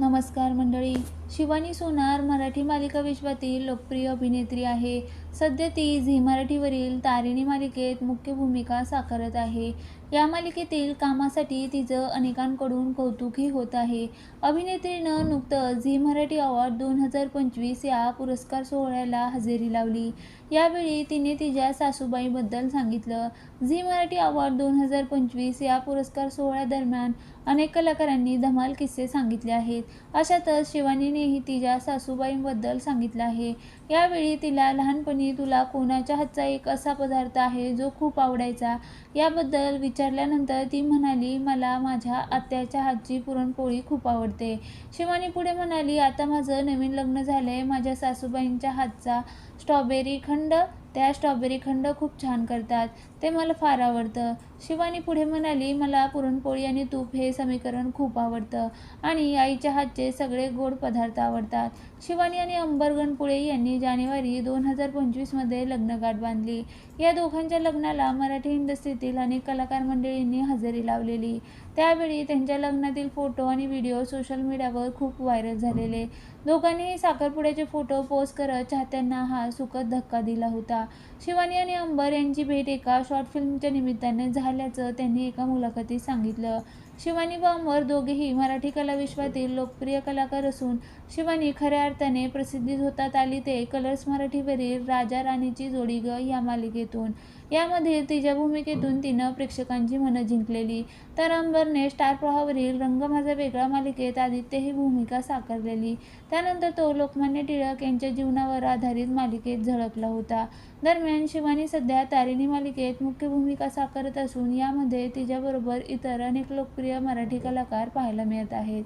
नमस्कार मंडळी. शिवानी सोनार मराठी मालिका विश्वातील लोकप्रिय अभिनेत्री आहे. सध्या ती झी मराठीवरील तारिणी मालिकेत मुख्य भूमिका साकारत आहे. या मालिकेतील कामासाठी तिचं अनेकांकडून कौतुकही होत आहे. अभिनेत्रीनं नुकतंच झी मराठी अवॉर्ड दोन हजार पंचवीस या पुरस्कार सोहळ्याला हजेरी लावली. यावेळी तिने तिच्या सासूबाईंबद्दल सांगितलं. झी मराठी अवॉर्ड दोन हजार पंचवीस या पुरस्कार सोहळ्यादरम्यान अनेक कलाकारांनी धमाल किस्से सांगितले आहेत. अशातच शिवानीनेही तिच्या सासूबाईंबद्दल सांगितलं आहे. यावेळी तिला लहानपणी तुला कोणाच्या हातचा एक असा पदार्थ आहे जो खूप आवडायचा? याबद्दल विचारल्यानंतर ती म्हणाली मला माझ्या आत्याच्या हातची पुरणपोळी खूप आवडते. शिवानी पुढे म्हणाली आता माझं नवीन लग्न झालं आहे माझ्या सासूबाईंच्या हातचा स्ट्रॉबेरी खंड त्या स्ट्रॉबेरी खंड खूप छान करतात. ते मला फार आवडतं. शिवानी पुढे म्हणाली मला पुरणपोळी आणि तूप हे समीकरण खूप आवडतं आणि आईच्या हातचे सगळे गोड पदार्थ आवडतात. शिवानी आणि अंबर गणपुळे यांनी जानेवारी दोन हजार पंचवीसमध्ये लग्नगाठ बांधली. या दोघांच्या लग्नाला मराठी इंडस्ट्रीतील अनेक कलाकार मंडळींनी हजेरी लावलेली. त्यावेळी त्यांच्या लग्नातील फोटो आणि व्हिडिओ सोशल मीडियावर खूप व्हायरल झालेले. दोघांनीही साखरपुड्याचे फोटो पोस्ट करत चाहत्यांना हा सुखद धक्का दिला होता. शिवानी आणि अंबर यांची भेट एका शॉर्ट फिल्मच्या निमित्ताने झाल्याचं त्यांनी एका मुलाखतीत सांगितलं. शिवानी व अंबर दोघेही मराठी कला विश्वातील लोकप्रिय कलाकार असून शिवानी खऱ्या अर्थाने प्रसिद्धीत होतात आली ते कलर्स मराठीवरील राजा राणीची जोडी ग या मालिकेतून. यामध्ये तिच्या भूमिकेतून तिनं प्रेक्षकांची मनं जिंकलेली. तर अंबरने स्टार प्रवाहावरील रंग माझा वेगळा मालिकेत आदित्य ही भूमिका साकारलेली. त्यानंतर तो लोकमान्य टिळक यांच्या जीवनावर आधारित मालिकेत झळकला होता. दरम्यान शिवानी सध्या तारिणी मालिकेत मुख्य भूमिका साकारत असून यामध्ये तिच्याबरोबर इतर अनेक लोकप्रिय मराठी कलाकार पाहायला मिळत आहेत.